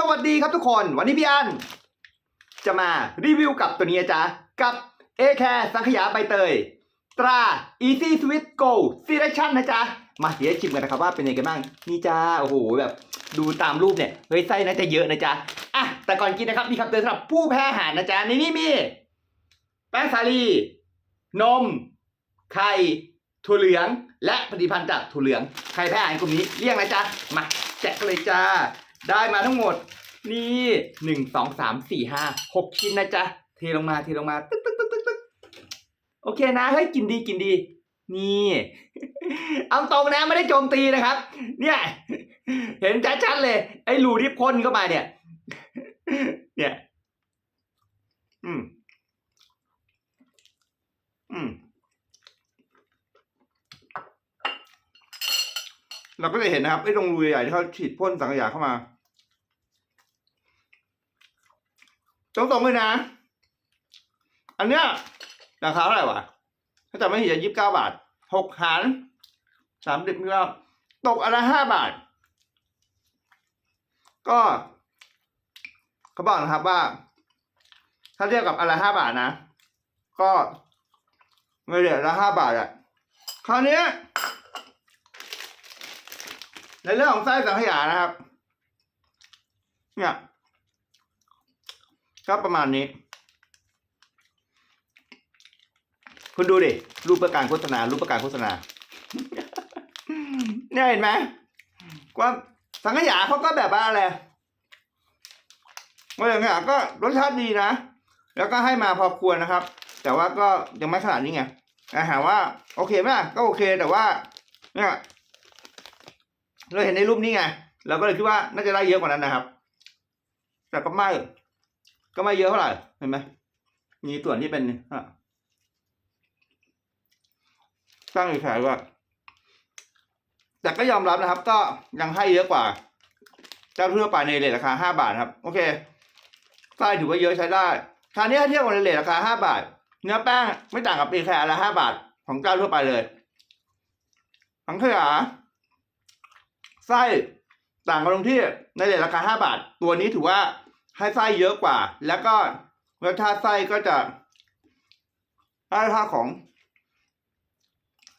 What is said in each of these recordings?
สวัสดีครับทุกคน วันนี้พี่อันจะมารีวิวกับตัวนี้จ๊ะกับ a c a r e สังขยาใบเตย ตรา Easy Sweet Go Selection นะจ๊ะ มาเดี๋ยวชิมกันนะครับว่าเป็นยังไงบ้าง นี่จ้าโอ้โหแบบดูตามรูปเนี่ย เฮ้ยไส้น่าจะเยอะนะจ๊ะ อะ แต่ก่อนกินนะครับ มีคำเตือนสำหรับผู้แพ้อาหารนะจ๊ะ ในนี้มี แป้งสาลี นม ไข่ถั่วเหลือง และผลิตภัณฑ์จากถั่วเหลือง ใครแพ้อาหารกลุ่มนี้เรียกนะจ๊ะ มาแจกกันเลยจ้า ได้มาทั้งหมดนี่หนึ่งสองสามสี่ห้าหกชิ้นนะจ๊ะ เทลงมาเทลงมาตึ๊กตึ๊กตึ๊กตึ๊กตึ๊กโอเคนะ เฮ้ย กินดีกินดี นี่ เอาตรงนะไม่ได้โจมตีนะครับ เนี่ย เห็นชัดๆเลย ไอ้รูที่พ่นเข้ามาเนี่ย เนี่ย อืม อืม เราก็จะเห็นนะครับไอ้ตรงรูใหญ่ๆที่เขาฉีดพ่นสังขยาเข้ามา ตรงๆเลยนะ อันเนี้ยราคาเท่าไหร่วะ ถ้าจำไม่ผิดจะยี่สิบเก้าบาทหกหารสามสิบมิลลิตกอนละห้าบาท ก็เขาบอกนะครับว่า ถ้าเทียบกับอนละห้าบาทนะ ก็ไม่เหลือละห้าบาทอะคราวนี้ในเรื่องของไส้สังขยานะครับ เนี่ย ก็ประมาณนี้ คุณดูดิ รูปประการโฆษณา รูปประการโฆษณา เนี่ยเห็นไหมว่าสังขยาเขาก็แบบว่าอะไรว่าสังขยาก็รสชาติดีนะ แล้วก็ให้มาพอควรนะครับ แต่ว่าก็ยังไม่ขนาดนี้ไงอาหารว่า โอเคไหมก็โอเคแต่ว่า เนี่ยเราเห็นในรูปนี้ไง เราก็เลยคิดว่าน่าจะได้เยอะกว่านั้นนะครับ แต่ก็ไม่ ก็ไม่เยอะเท่าไหร่เห็นไหมมีส่วนที่เป็นอะตั้งอยู่แขนว่าแต่ก็ยอมรับนะครับ ก็ยังให้เยอะกว่า เจ้าทั่วไปในเรทราคาห้าบาทครับ โอเคไส้ถือว่าเยอะใช้ได้คราวนี้ถ้าเทียบกับในเรทราคาห้าบาท เนื้อแป้งไม่ต่างกับปีแคร์ละห้าบาท ของเจ้าทั่วไปเลยสังขยาไส้ต่างกันตรงที่ในเรทราคาห้าบาท ตัวนี้ถือว่า ให้ไส้เยอะกว่า แล้วก็รสชาติไส้ก็จะได้รสชาติของ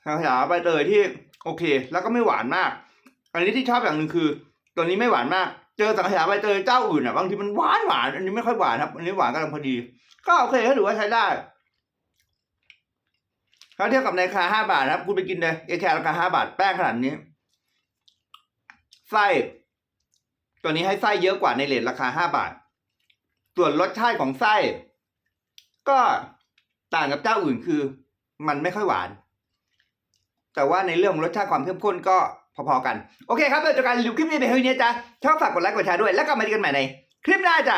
สังขาใบเตยที่โอเค แล้วก็ไม่หวานมาก อันนี้ที่ชอบอย่างหนึ่งคือ ตัวนี้ไม่หวานมาก เจอสังขยาใบเตยเจ้าอื่นอะบางทีมันหวานหวานอันนี้ไม่ค่อยหวานครับ อันนี้หวานกำลังพอดี ก็โอเคก็ถือว่าใช้ได้ถ้าเทียบกับในราคาห้าบาทนะครับ คุณไปกินเลยเอแคร์ราคาห้าบาทแป้งขนาดนี้ไส้ตัวนี้ให้ไส้เยอะกว่าในเลทราคาห้าบาท ส่วนรสชาติของไส้ ก็ต่างกับเจ้าอื่นคือ มันไม่ค่อยหวาน แต่ว่าในเรื่องรสชาติความเข้มข้นก็พอๆกัน โอเคครับเราจะการรีวิวคลิปนี้ในเท่านี้จ้ะชอบฝากกดไลค์กดแชร์ด้วย แล้วกลับมาดีกันใหม่ในคลิปหน้าจ้ะ